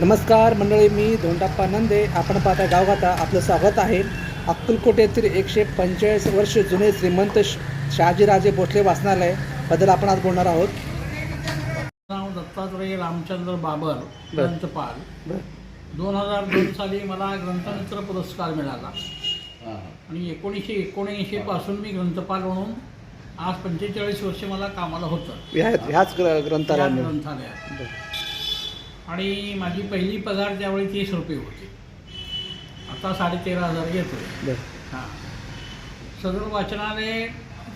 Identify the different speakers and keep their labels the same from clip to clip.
Speaker 1: नमस्कार मंडळी मी धोंडाप्पा नंदे. आपण पाहता गावगाता. आपलं स्वागत आहे. अक्कलकोट येथील एकशे पंचेचाळीस वर्ष जुने श्रीमंत शहाजीराजे भोसले वाचनालयबद्दल आपण आज बोलणार आहोत.
Speaker 2: नाव दत्तात्रय रामचंद्र बाबर
Speaker 1: बर.
Speaker 2: ग्रंथपाल. दोन हजार दोन साली मला ग्रंथमित्र पुरस्कार मिळाला. आणि एकोणीसशे एकोणऐंशी पासून मी ग्रंथपाल म्हणून आज पंचेचाळीस वर्ष मला कामाला होतं.
Speaker 1: ह्या ह्याच
Speaker 2: ग्रंथालयात.
Speaker 1: बरं.
Speaker 2: आणि माझी पहिली पगार त्यावेळी तीस रुपये होती. आता साडेतेरा हजार घेतोय.
Speaker 1: बरं.
Speaker 2: हां. सदर वाचनालय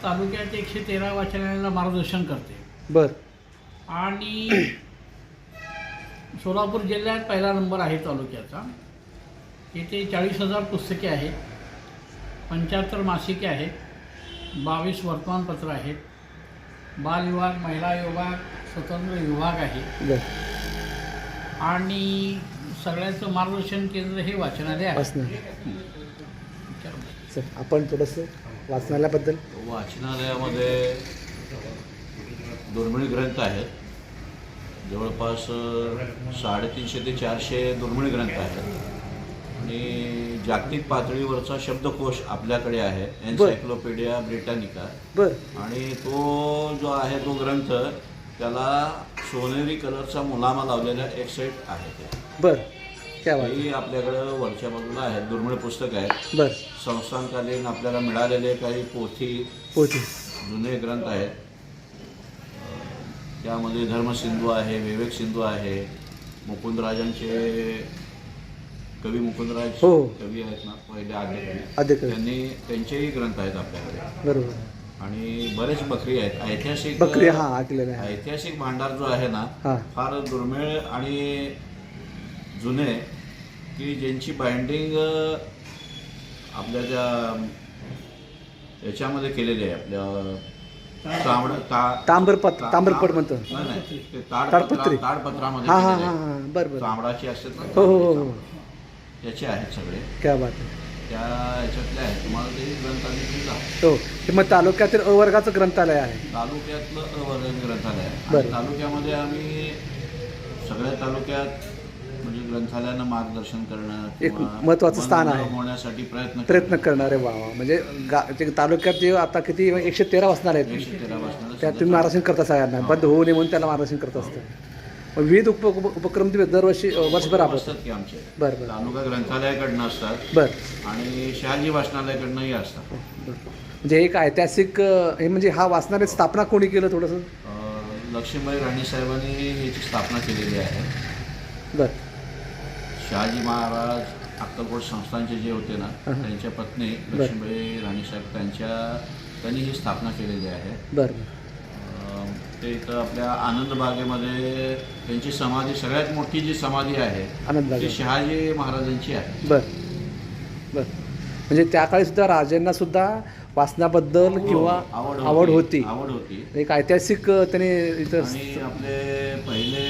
Speaker 2: तालुक्यात एकशे तेरा वाचनालयाला मार्गदर्शन करते.
Speaker 1: बरं.
Speaker 2: आणि सोलापूर जिल्ह्यात पहिला नंबर आहे तालुक्याचा. येथे चाळीस हजार पुस्तके आहेत. पंच्याहत्तर मासिके आहेत. बावीस वर्तमानपत्र आहेत. बाल विभाग महिला विभाग स्वतंत्र विभाग आहे. आणि सगळ्यांचं मार्गदर्शन केंद्र हे वाचनालय आहे.
Speaker 1: आपण थोडंसं वाचनालयाबद्दल.
Speaker 3: वाचनालयामध्ये दुर्मिळ ग्रंथ आहेत. जवळपास साडेतीनशे ते चारशे दुर्मिळ ग्रंथ आहेत. आणि जागतिक पातळीवरचा शब्दकोश आपल्याकडे आहे. Encyclopedia Britannica.
Speaker 1: बरं.
Speaker 3: आणि तो जो आहे तो ग्रंथ त्याला सोनेरी कलरचा मुलामा लावलेला एक सेट आहे ते.
Speaker 1: बरं.
Speaker 3: ही आपल्याकडं वरच्या बाजूला आहेत दुर्मिळ पुस्तक आहेत.
Speaker 1: बरं.
Speaker 3: संस्थानकालीन आपल्याला मिळालेले काही पोथी
Speaker 1: पोथी.
Speaker 3: जुने ग्रंथ आहेत. त्यामध्ये धर्मसिंधू आहे विवेक सिंधू आहे मुकुंदराजांचे कवी मुकुंदराज
Speaker 1: हो.
Speaker 3: कवी आहेत ना पहिले कवी
Speaker 1: अधिक
Speaker 3: त्यांनी त्यांचेही ग्रंथ आहेत आपल्याकडे.
Speaker 1: बरोबर.
Speaker 3: आणि बरेच बकरी आहेत. ऐतिहासिक
Speaker 1: बकरी हां ऐकलेलं आहे
Speaker 3: ऐतिहासिक भांडार जो आहे ना
Speaker 1: हां.
Speaker 3: फार दुर्मिळ आणि जुने की ज्यांची बाइंडिंग आपल्या त्या याच्यामध्ये केलेली आहे. आपल्या तांबड ता
Speaker 1: तांबरपत तांबरपट म्हणतो.
Speaker 3: नाही, नाही, ते ताडपत्रा-
Speaker 1: ताडपत्री.
Speaker 3: ताडपत्रामध्ये
Speaker 1: हां हां
Speaker 3: केलेले
Speaker 1: हां
Speaker 3: आहे.
Speaker 1: हां बरं बरं.
Speaker 3: तांबडाची असतात ना
Speaker 1: हो हो हो हो.
Speaker 3: त्याचे आहेत सगळे.
Speaker 1: क्या बात आहे.
Speaker 3: त्या याच्यातले आहेत. तुम्हाला ते ग्रंथ आम्ही घेऊन जा
Speaker 1: हो. हे मग तालुक्यातील अ वर्गाचं ग्रंथालय आहे.
Speaker 3: तालुक्यातलं अवर्ग ग्रंथालय आहे.
Speaker 1: बरं.
Speaker 3: आणि तालुक्यामध्ये आम्ही सगळ्या तालुक्यात म्हणजे ग्रंथालयांना मार्गदर्शन करणं
Speaker 1: एक
Speaker 3: किंवा
Speaker 1: महत्त्वाचं स्थान आहे.
Speaker 3: रमवण्यासाठी प्रयत्न
Speaker 1: प्रयत्न करणारे वा वा. म्हणजे गा ते तालुक्यात जे आता किती एकशे तेरा वाचणार आहेत.
Speaker 3: एकशे तेरा वाचनालय
Speaker 1: त्यात तुम्ही मार्गदर्शन करता सगळ्यांना. बंद होऊ नये म्हणून त्याला मार्गदर्शन करत असतं. विविध उप उप- उपक्रम तुम्ही दरवर्षी वर्षभर
Speaker 3: सुद्धा
Speaker 1: राबवतात.
Speaker 3: असतात की आमचे.
Speaker 1: बरं बरं.
Speaker 3: तालुका ग्रंथालयाकडनं असतात.
Speaker 1: बरं.
Speaker 3: आणि शहाजी वाचनालयाकडनंही असतात.
Speaker 1: बरं. म्हणजे एक ऐतिहासिक अ, हे म्हणजे हा वाचणारे स्थापना कोणी केलं थोडंसं?
Speaker 3: अं, लक्ष्मीबाई राणी साहेबांनी ह्याची स्थापना केलेली आहे.
Speaker 1: बरं.
Speaker 3: शहाजी महाराज अक्कलकोट संस्थानचे जे होते ना
Speaker 1: हा, हा.
Speaker 3: त्यांच्या पत्नी लक्ष्मीबाई राणीसाहेब त्यांच्या त्यांनी ही स्थापना केलेली आहे.
Speaker 1: बरं बरं.
Speaker 3: ते इथं आपल्या आनंद बागेमध्ये त्यांची समाधी सगळ्यात मोठी जी समाधी आहे
Speaker 1: आनंद
Speaker 3: ती शहाजी महाराजांची आहे.
Speaker 1: बरं बरं. म्हणजे त्या काळी सुद्धा राजांना सुद्धा वाचनाबद्दल किंवा आवड होती
Speaker 3: आवड होती.
Speaker 1: एक ऐतिहासिक त्याने इथं
Speaker 3: आपले पहिले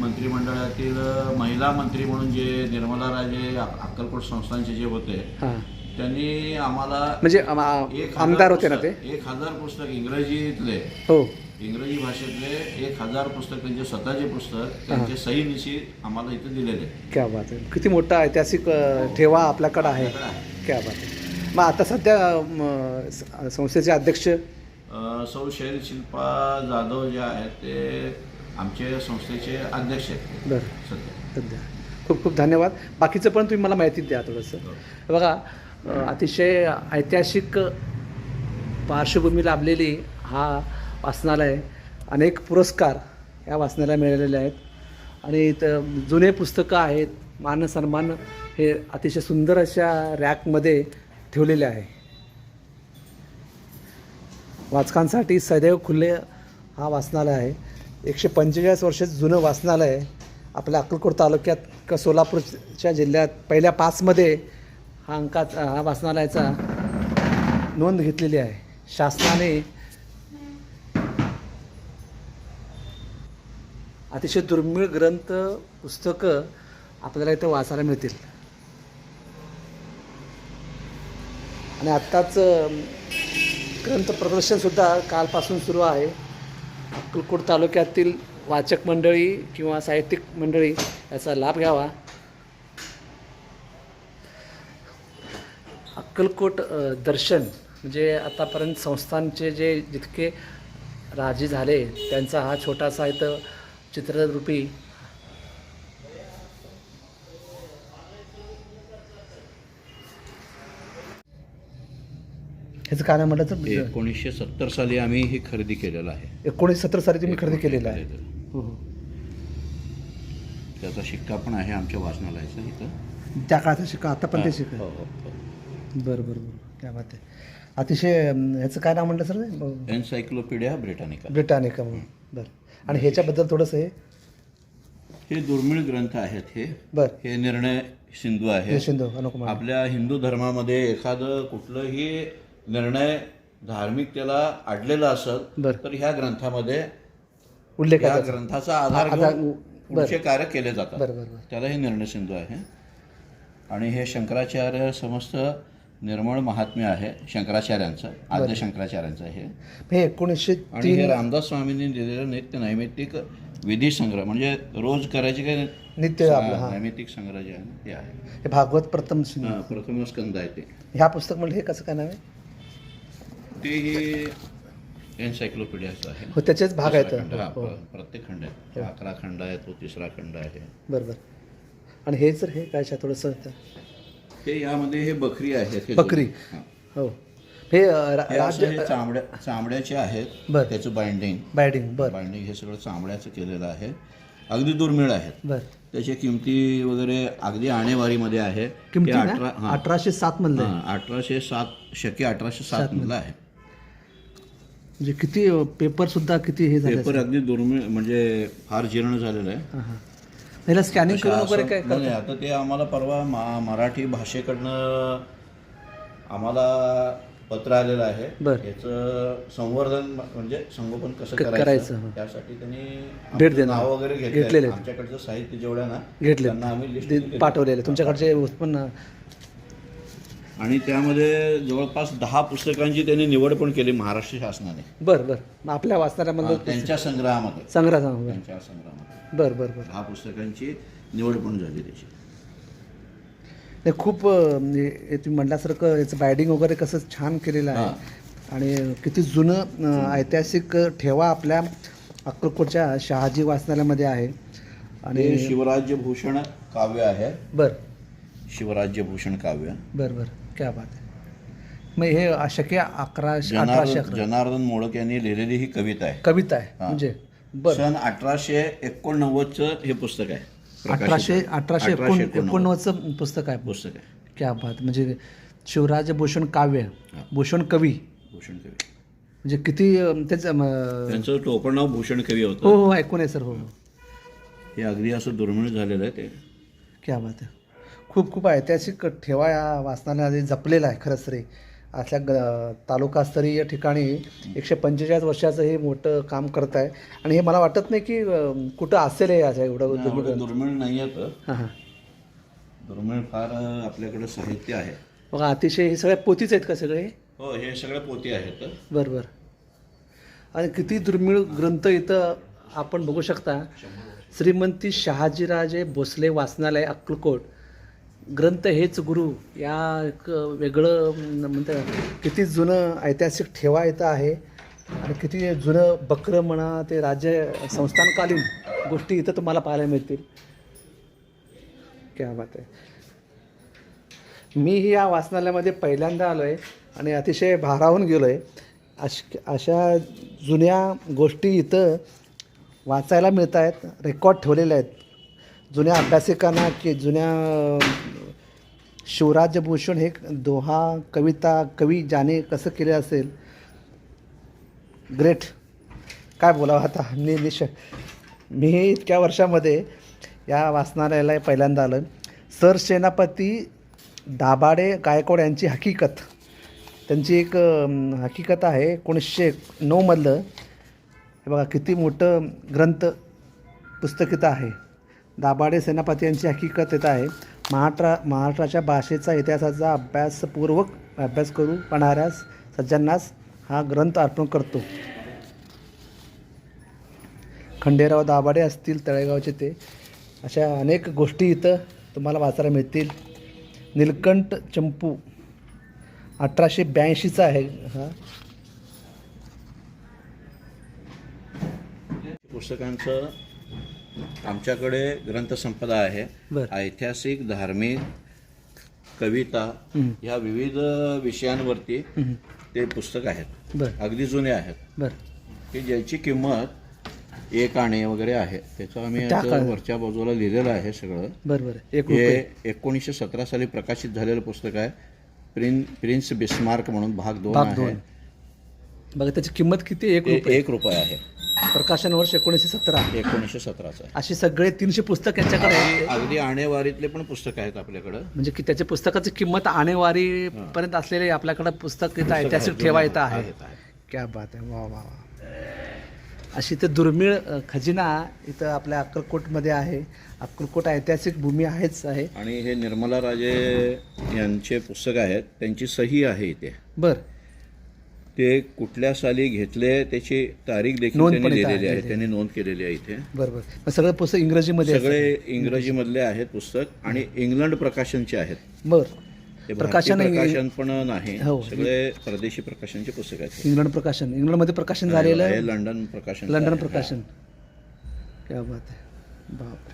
Speaker 3: मंत्रिमंडळातील महिला मंत्री म्हणून जे निर्मला राजे अक- अक्कलकोट संस्थानचे जे होते
Speaker 1: हां.
Speaker 3: त्यांनी आम्हाला
Speaker 1: म्हणजे
Speaker 3: एक
Speaker 1: आमदार होते ना ते?
Speaker 3: एक हजार पुस्तक इंग्रजीतले.
Speaker 1: हो.
Speaker 3: इंग्रजी भाषेतले एक हजार पुस्तक त्यांचे स्वतःचे पुस्तक त्यांचे सहीनिशी आम्हाला इथे दिलेले.
Speaker 1: क्या बात आहे. किती मोठा ऐतिहासिक ठेवा आपल्याकडं आहे. क्या बात आहे. मग आता सध्या संस्थेचे अध्यक्ष?
Speaker 3: सौ शैल शिल्पा जाधव जे आहेत ते आमचे संस्थेचे अध्यक्ष आहेत.
Speaker 1: बरं.
Speaker 3: सध्या.
Speaker 1: खूप खूप धन्यवाद. बाकीचं पण तुम्ही मला माहिती द्या थोडंसं. हे. बघा अतिशय ऐतिहासिक पार्श्वभूमी लाभलेली हा वाचनालय अनेक पुरस्कार या वाचनाला मिळालेले आहेत. आणि इथं जुने पुस्तकं आहेत मान सन्मान हे अतिशय सुंदर अशा रॅकमध्ये ठेवलेले आहे. वाचकांसाठी सदैव खुले हा वाचनालय आहे. एकशे पंचेचाळीस वर्ष जुनं वाचनालय आपल्या अक्कलकोट तालुक्यात क सोलापूरच्या जिल्ह्यात पहिल्या पाचमध्ये हा अंकात हा वाचनालयाचा नोंद घेतलेली आहे. शासनाने अतिशय दुर्मिळ ग्रंथ पुस्तकं आपल्याला इथं वाचायला मिळतील. आणि आत्ताच ग्रंथ प्रदर्शनसुद्धा कालपासून सुरू आहे. अक्कलकोट तालुक्यातील वाचक मंडळी किंवा साहित्यिक मंडळी याचा लाभ घ्यावा. अक्कलकोट दर्शन म्हणजे आतापर्यंत संस्थांचे जे जितके राजे झाले त्यांचा हा छोटासा इथं चित्ररूपी ह्याचं काय म्हटलं तर
Speaker 3: एकोणीसशे सत्तर साली आम्ही हे खरेदी केलेलं आहे.
Speaker 1: एकोणीस सत्तर साली तुम्ही खरेदी केलेलं आहे. हो हो.
Speaker 3: त्याचा शिक्का पण आहे आमच्या वाचनालयाचा इथं.
Speaker 1: त्या काळाचा शिका आता पण ते शिका
Speaker 3: हो.
Speaker 1: बरं बरं बरं. क्या बात आहे. अतिशय ह्याचं काय नाव म्हटलं सर?
Speaker 3: एन्सायक्लोपीडिया ब्रिटानिका
Speaker 1: ब्रिटानिका म्हणून. बरं. आणि ह्याच्याबद्दल थोडंसं हे?
Speaker 3: हे दुर्मिळ ग्रंथ आहेत हे.
Speaker 1: बरं.
Speaker 3: हे निर्णय सिंधू आहे
Speaker 1: हे शिंदो अनुकुमार
Speaker 3: आपल्या हिंदू धर्मामध्ये एखादं कुठलंही निर्णय धार्मिकतेला अडलेला असत
Speaker 1: बरं.
Speaker 3: तर ह्या ग्रंथामध्ये
Speaker 1: उल्लेख
Speaker 3: या
Speaker 1: आहे
Speaker 3: ग्रंथाचा आधार घेऊन पुढचे कार्य केले जातात.
Speaker 1: बरं बरं बरं.
Speaker 3: त्याला हे निर्णय सिंधू आहे. आणि हे शंकराचार्य समस्त निर्मळ महात्म्य आहे शंकराचार्यांचं आद्य शंकराचार्यांचं आहे
Speaker 1: हे एकोणीसशे
Speaker 3: आणि हे रामदास स्वामींनी दिलेलं नित्य नैमित्तिक विधी संग्रह म्हणजे रोज करायचे काही
Speaker 1: नित्य आपलं हां.
Speaker 3: नैमित्तिक संग्रह जे आहे ना, ते आहे.
Speaker 1: हे भागवत प्रथम
Speaker 3: हा, प्रथम स्कंद आहे ते.
Speaker 1: ह्या पुस्तक म्हणलं हे कसं काय नाव आहे?
Speaker 3: ते हे एन्सायक्लोपीडियाचं आहे.
Speaker 1: हो त्याचेच भाग आहेत
Speaker 3: खंड, हा,
Speaker 1: हो
Speaker 3: प्र- प्रत्येक खंड आहे. अकरा खंड आहे तो तिसरा खंड आहे.
Speaker 1: बरं बरं आणि हे जर हे काय थोडंसं
Speaker 3: हे यामध्ये हे बकरी आहेत हे
Speaker 1: बकरी.
Speaker 3: हा.
Speaker 1: हो. राज्य
Speaker 3: चांबड्या चांबड्याचे आहेत.
Speaker 1: बरं.
Speaker 3: त्याचं बाइंडिंग
Speaker 1: बायडिंग बरं.
Speaker 3: बाइंडिंग हे सगळं चांबड्याचं केलेलं आहे. अगदी दुर्मिळ आहेत.
Speaker 1: बरं.
Speaker 3: त्याच्या किमती वगैरे अगदी आणेवारीमध्ये आहे.
Speaker 1: किमती अठराशे सात मधलं आहे.
Speaker 3: अठराशे सात शके अठराशे सात मधला आहे.
Speaker 1: म्हणजे किती पेपर सुद्धा किती हे
Speaker 3: पेपर अगदी दुर्मिळ म्हणजे फार जीर्ण झालेलं आहे.
Speaker 1: ह्याला स्कॅनिंग करून वगैरे काय
Speaker 3: नाही, आता ते आम्हाला परवा मा- मराठी भाषेकडनं आम्हाला पत्र आलेलं आहे
Speaker 1: बरं.
Speaker 3: याचं संवर्धन म्हणजे संगोपन कसं
Speaker 1: क- करायचं,
Speaker 3: करायचं
Speaker 1: हं.
Speaker 3: त्यासाठी त्यांनी
Speaker 1: भेट
Speaker 3: आमचं
Speaker 1: देणार.
Speaker 3: नाव वगैरे
Speaker 1: घेतलेले
Speaker 3: घेतलेले
Speaker 1: आहेत.
Speaker 3: आमच्याकडचं साहित्य जेवढं ना
Speaker 1: घेतले
Speaker 3: त्यांना आम्ही लिस्ट
Speaker 1: ते पाठवलेले तुमच्याकडचे उत्पन्न
Speaker 3: आणि त्यामध्ये जवळपास दहा पुस्तकांची त्यांनी निवड पण केली महाराष्ट्र शासनाने.
Speaker 1: बरं बरं. मग आपल्या वाचणाऱ्यामधलं
Speaker 3: हा, त्यांच्या संग्रहामध्ये.
Speaker 1: संग्रह
Speaker 3: त्यांच्या संग्रहामध्ये.
Speaker 1: बरं बरं बरं.
Speaker 3: दहा पुस्तकांची निवड पण झाली त्याची.
Speaker 1: नाही खूप अं, म्हणजे हे तुम्ही म्हटल्यासारखं याचं बायडिंग वगैरे कसं छान केलेलं आहे. आणि किती जुनं अं, ऐतिहासिक ठेवा आपल्या अक्कलकोटच्या शहाजी वाचनालयामध्ये आहे.
Speaker 3: आणि
Speaker 1: आणि
Speaker 3: शिवराज्यभूषण काव्य आहे.
Speaker 1: बरं.
Speaker 3: शिवराज्यभूषण काव्य.
Speaker 1: बरं बरं. क्या बात आहे मग हे शके अकराशे अठराशे
Speaker 3: जनार्दन
Speaker 1: अकरा
Speaker 3: जनार्दन मोडक यांनी लिहिलेली ही कविता आहे.
Speaker 1: कविता आहे
Speaker 3: हा.
Speaker 1: म्हणजे बरं.
Speaker 3: सन अठराशे एकोणनव्वदचं हे पुस्तक आहे प्रकाशित
Speaker 1: अठराशे
Speaker 3: आहे.
Speaker 1: अठराशे एकोण एकोणनव्वदचं पुस्तक आहे.
Speaker 3: पुस्तक आहे.
Speaker 1: क्या बात म्हणजे शिवराज भूषण काव्य
Speaker 3: हा.
Speaker 1: भूषण कवी.
Speaker 3: भूषण कवी.
Speaker 1: म्हणजे किती अं, त्याचं अं,
Speaker 3: त्यांचं टोपण नाव भूषण कवी
Speaker 1: हो
Speaker 3: होतं.
Speaker 1: हो ऐकून आहे सर हो हो.
Speaker 3: हे अगदी असं दुर्मिळ झालेलं आहे ते.
Speaker 1: क्या बात आहे. खूप खूप ऐतिहासिक ठेवा या वाचनालयामध्ये जपलेला आहे खरंच तरी. असल्या ग तालुकास्तरीय ठिकाणी एकशे पंचेचाळीस वर्षाचं हे मोठं काम करत आहे आणि हे मला वाटत नाही की कुठं असेल हे असं एवढं
Speaker 3: दुर्मिळ नाही येतं
Speaker 1: हां हां.
Speaker 3: दुर्मिळ फार आपल्याकडे साहित्य आहे.
Speaker 1: बघा अतिशय हे सगळे पोतीच आहेत का सगळे?
Speaker 3: हो हे सगळे पोती आहेत.
Speaker 1: बरं बरं. आणि किती दुर्मिळ ग्रंथ इथं आपण बघू शकता. श्रीमंती शहाजीराजे भोसले वाचनालय अक्कलकोट. ग्रंथ हेच गुरु. या एक वेगळं म्हणतं म्हणतात किती जुनं ऐतिहासिक ठेवा इथं आहे आणि किती जुनं बक्रं म्हणा ते राज्य संस्थानकालीन गोष्टी इथं तुम्हाला पाहायला मिळतील. क्या बात आहे. मीही या वाचनालयामध्ये पहिल्यांदा आलो आहे आणि अतिशय भारावून गेलो आहे अश अशा जुन्या गोष्टी इथं वाचायला मिळत आहेत रेकॉर्ड ठेवलेले आहेत. जुन्या अभ्यासिकांना की जुन्या शिवराजभूषण हे दोहा कविता कवी ज्याने कसं केले असेल? ग्रेट. काय बोलावं आता? मी निश मी इतक्या वर्षामध्ये या वाचनालयाला पहिल्यांदा आलं सर सेनापती दाभाडे गायकवाड यांची हकीकत. त्यांची एक हकीकत आहे एकोणीसशे नऊमधलं हे बघा किती मोठं ग्रंथ पुस्तकिता आहे. दाभाडे सेनापती यांची हकीकत येत आहे. महाराष्ट्रा महाराष्ट्राच्या भाषेचा इतिहासाचा अभ्यासपूर्वक अभ्यास करू पाहणाऱ्या सज्जनास हा ग्रंथ अर्पण करतो. खंडेराव दाभाडे असतील तळेगावचे ते अशा अनेक गोष्टी इथं तुम्हाला वाचायला मिळतील. निलकंठ चंपू अठराशे ब्याऐंशीचा आहे हा.
Speaker 3: पुस्तकांचं आमच्याकडे ग्रंथसंपदा आहे.
Speaker 1: बरं.
Speaker 3: ऐतिहासिक धार्मिक कविता. ह्या विविध विषयांवरती. ते पुस्तक आहेत.
Speaker 1: बरं.
Speaker 3: अगदी जुने आहेत.
Speaker 1: बरं.
Speaker 3: की ज्याची किंमत एक आणे वगैरे आहे. त्याचं आम्ही
Speaker 1: त्या
Speaker 3: आता
Speaker 1: काळात.
Speaker 3: वरच्या बाजूला लिहिलेलं आहे सगळं.
Speaker 1: बरं बरं. एक
Speaker 3: हे
Speaker 1: रुपये
Speaker 3: एकोणीसशे सतरा साली प्रकाशित झालेलं पुस्तक आहे. प्रिन प्रिन्स बिस्मार्क म्हणून भाग दोन
Speaker 1: भाग
Speaker 3: आहे.
Speaker 1: दोन बघा त्याची किंमत किती? एक
Speaker 3: ते
Speaker 1: रुपये.
Speaker 3: एक रुपये आहे.
Speaker 1: प्रकाशन वर्ष एकोणीसशे सतरा.
Speaker 3: एकोणीसशे सतराचं आहे.
Speaker 1: अशी सगळे तीनशे पुस्तक यांच्याकडे
Speaker 3: अगदी आणेवारीतले पण पुस्तक आहेत आपल्याकडं.
Speaker 1: म्हणजे की त्याच्या पुस्तकाची किंमत आणेवारी पर्यंत असलेले आपल्याकडे पुस्तक इथं ऐतिहासिक ठेवा इथं आहे.
Speaker 3: आहेत, आहेत.
Speaker 1: क्या बात आहे. वा वा वा. अशी तर दुर्मिळ अ, खजिना इथं आपल्या अक्कलकोटमध्ये आहे. अक्कलकोट ऐतिहासिक भूमी आहेच आहे.
Speaker 3: आणि हे निर्मला राजे यांचे पुस्तक आहेत त्यांची सही आहे इथे.
Speaker 1: बर.
Speaker 3: ते कुठल्या साली घेतले त्याची तारीख देखील
Speaker 1: नोंद
Speaker 3: त्यांनी
Speaker 1: पण इथं
Speaker 3: लिहिलेली
Speaker 1: आहे.
Speaker 3: आहे. त्यांनी नोंद केलेली आहे इथे.
Speaker 1: बर बर. मग सगळं पुस्तक इंग्रजीमध्ये आहे.
Speaker 3: सगळे इंग्रजीमधले आहेत पुस्तक आणि इंग्लंड प्रकाशनचे आहेत.
Speaker 1: बर.
Speaker 3: ते
Speaker 1: प्रकाशन
Speaker 3: प्रकाशन पण नाही.
Speaker 1: हो.
Speaker 3: सगळे परदेशी प्रकाशनचे पुस्तक आहेत.
Speaker 1: इंग्लंड प्रकाशन. इंग्लंडमध्ये प्रकाशन झालेलं
Speaker 3: हे
Speaker 1: आहे
Speaker 3: लंडन प्रकाशन
Speaker 1: लंडन प्रकाशन. क्या बात आहे. बाप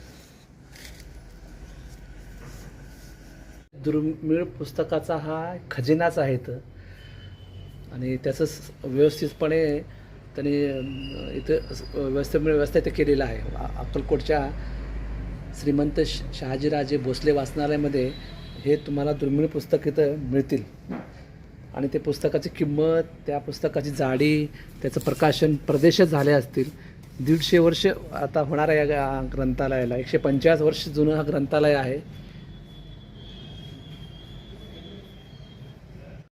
Speaker 1: दुर्मिळ पुस्तकाचा हा खजिनाच आहे इथं. आणि त्याचं व्यवस्थितपणे त्यांनी इथं स- व्यवस्था इथं केलेलं आहे. अक्कलकोटच्या श्रीमंत श- शहाजीराजे भोसले वाचनालयामध्ये हे तुम्हाला दुर्मिळ पुस्तक इथं मिळतील. आणि ते पुस्तकाची किंमत त्या पुस्तकाची जाडी त्याचं प्रकाशन प्रदेशात झाले असतील. दीडशे वर्ष आता होणाऱ्या या ग्रंथालयाला एकशे पंचाळीस वर्ष जुनं हा ग्रंथालय आहे.